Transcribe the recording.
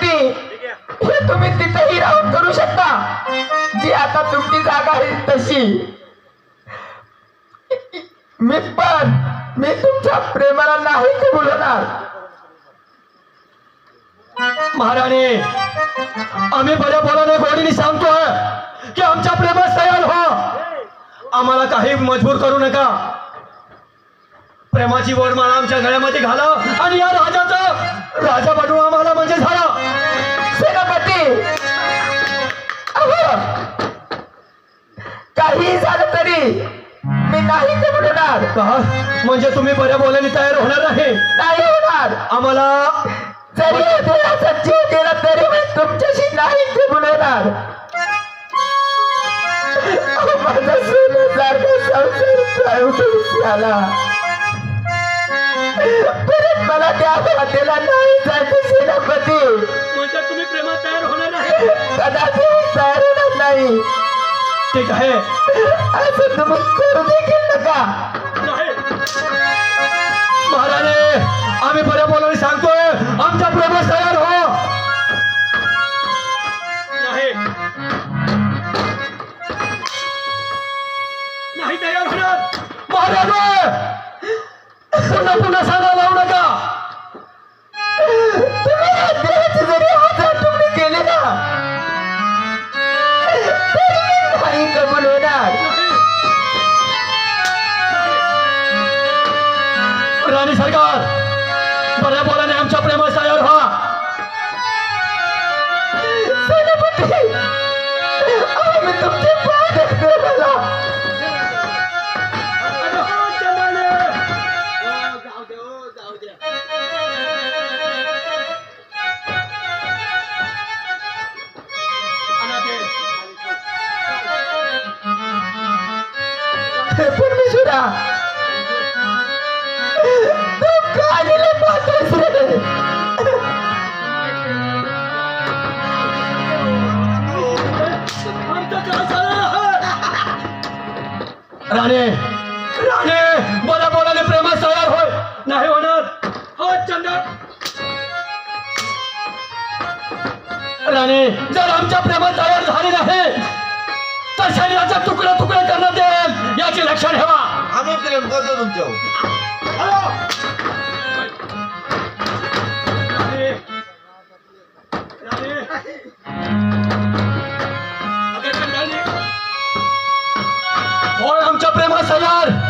सेनापती हे तुम्ही तिथेही राहून करू शकता. जी आता तुमची जागा आहे तशी. मी पण मी तुमच्या प्रेमाला नाही बोलणार. महाराणी आम्ही बऱ्या बोलाने गोडीने सांगतोय की आमच्या प्रेमात तयार हो आम्हाला काही मजबूर करू नका. प्रेमाची वरमाळा आमच्या गळ्यामध्ये घाला आणि या राजाचा राजा बनवू आम्हाला म्हणजे झाला. काही झालं तरी मी नाही कबूल होणार का म्हणजे तुम्ही बऱ्या बोलाने तयार होणार नाही नाही होणार. आम्हाला जरी देहाचा जीव तरी मी तुमच्याशी नाही माझा सोन्यासारखा संसार आला परत मला त्या नाही जायचं ठीक आहे. असं तुम्ही करू देखील नका. नाही. महाराणे आम्ही बऱ्या बोलाने सांगतोय आमच्या प्रेमात तयार हो. नाही. नाही तयार होणार. महाराज पुन्हा पुन्हा सांगा लावू नका. राणी सरकार बऱ्या बोलाने आमच्या प्रेमात तयार व्हा सेनापती अहो, मी तुमचे राणे राणे बोला बोलाने प्रेमा तयार होय. नाही होणार. हो चंदन राणे जर आमच्या प्रेमात तयार झाली नाही तर शरीराचा तुकडा तुकडा करण्यात येईल याचे लक्षण ठेवा. आम्ही प्रेम करतो तुमच्यावर. तयार